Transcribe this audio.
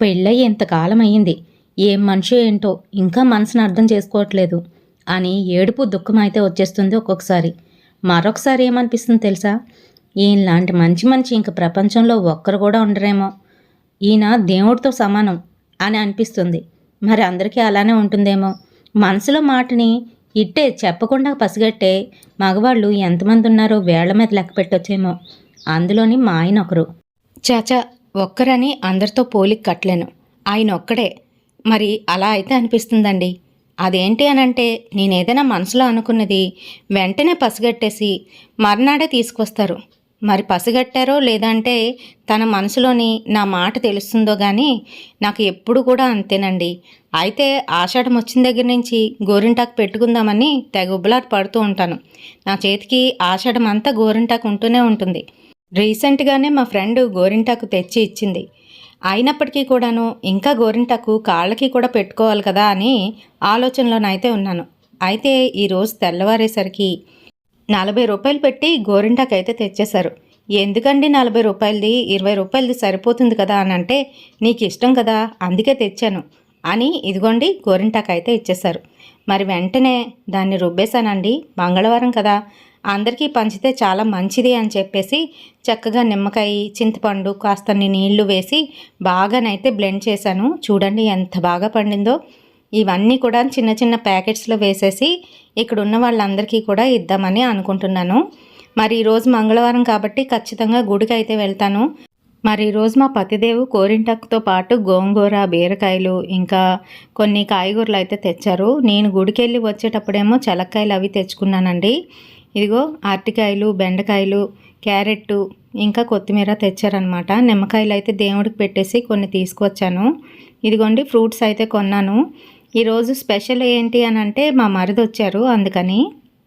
పెళ్ళయి ఎంతకాలం ఏం మనిషి ఏంటో ఇంకా మనసును అర్థం చేసుకోవట్లేదు. అని ఏడుపు దుఃఖం అయితే వచ్చేస్తుంది ఒక్కొక్కసారి. మరొకసారి ఏమనిపిస్తుంది తెలుసా? ఈయనలాంటి మంచి మంచి ఇంక ప్రపంచంలో ఒక్కరు కూడా ఉండరేమో. ఈయన దేవుడితో సమానం అని అనిపిస్తుంది. మరి అందరికీ అలానే ఉంటుందేమో? మనసులో మాటని ఇట్టే చెప్పకుండా పసిగట్టే మగవాళ్ళు ఎంతమంది ఉన్నారో వేళ్ళ మీద లెక్క పెట్టొచ్చేమో. అందులోని మా ఆయన ఒకరు. చాచా ఒక్కరని అందరితో పోలిక కట్టలేను. ఆయన ఒక్కడే మరి అలా అయితే అనిపిస్తుందండి. అదేంటి అనంటే నేనేదైనా మనసులో అనుకున్నది వెంటనే పసిగట్టేసి మర్నాడే తీసుకొస్తారు. మరి పసిగట్టారో లేదంటే తన మనసులోని నా మాట తెలుస్తుందో కానీ నాకు ఎప్పుడు కూడా అంతేనండి. అయితే ఆషాఢం వచ్చిన దగ్గర నుంచి గోరింటాకు పెట్టుకుందామని తెగ ఉబ్బలాట పడుతూ ఉంటాను. నా చేతికి ఆషాఢం అంతా గోరింటాకు ఉంటూనే ఉంటుంది. రీసెంట్గానే మా ఫ్రెండ్ గోరింటాకు తెచ్చి ఇచ్చింది. అయినప్పటికీ కూడాను ఇంకా గోరింటాకు కాళ్ళకి కూడా పెట్టుకోవాలి కదా అని ఆలోచనలోనైతే ఉన్నాను. అయితే ఈరోజు తెల్లవారేసరికి నలభై రూపాయలు పెట్టి గోరింటాకు అయితే తెచ్చేశారు. ఎందుకండి నలభై రూపాయలది? ఇరవై రూపాయలది సరిపోతుంది కదా అని అంటే నీకు ఇష్టం కదా అందుకే తెచ్చాను అని ఇదిగోండి గోరింటాకు అయితే ఇచ్చేశారు. మరి వెంటనే దాన్ని రుబ్బేశానండి. మంగళవారం కదా. అందరికీ పంచితే చాలా మంచిది అని చెప్పేసి చక్కగా నిమ్మకాయ చింతపండు కాస్తన్ని నీళ్ళు వేసి బాగానైతే బ్లెండ్ చేశాను. చూడండి ఎంత బాగా పండిందో. ఇవన్నీ కూడా చిన్న చిన్న ప్యాకెట్స్లో వేసేసి ఇక్కడ ఉన్న వాళ్ళందరికీ కూడా ఇద్దామని అనుకుంటున్నాను. మరి ఈరోజు మంగళవారం కాబట్టి ఖచ్చితంగా గుడికి అయితే వెళ్తాను. మరి ఈరోజు మా పతిదేవు కోరింటక్కుతో పాటు గోంగూర బీరకాయలు ఇంకా కొన్ని కాయగూరలు అయితే తెచ్చారు. నేను గుడికి వెళ్ళి వచ్చేటప్పుడేమో చలక్కాయలు అవి తెచ్చుకున్నానండి. ఇదిగో అరటికాయలు బెండకాయలు క్యారెట్ ఇంకా కొత్తిమీర తెచ్చారనమాట నిమ్మకాయలు అయితే దేవుడికి పెట్టేసి కొన్ని తీసుకొచ్చాను. ఇదిగోండి ఫ్రూట్స్ అయితే కొన్నాను. ఈరోజు స్పెషల్ ఏంటి అని అంటే మా మరిది వచ్చారు అందుకని.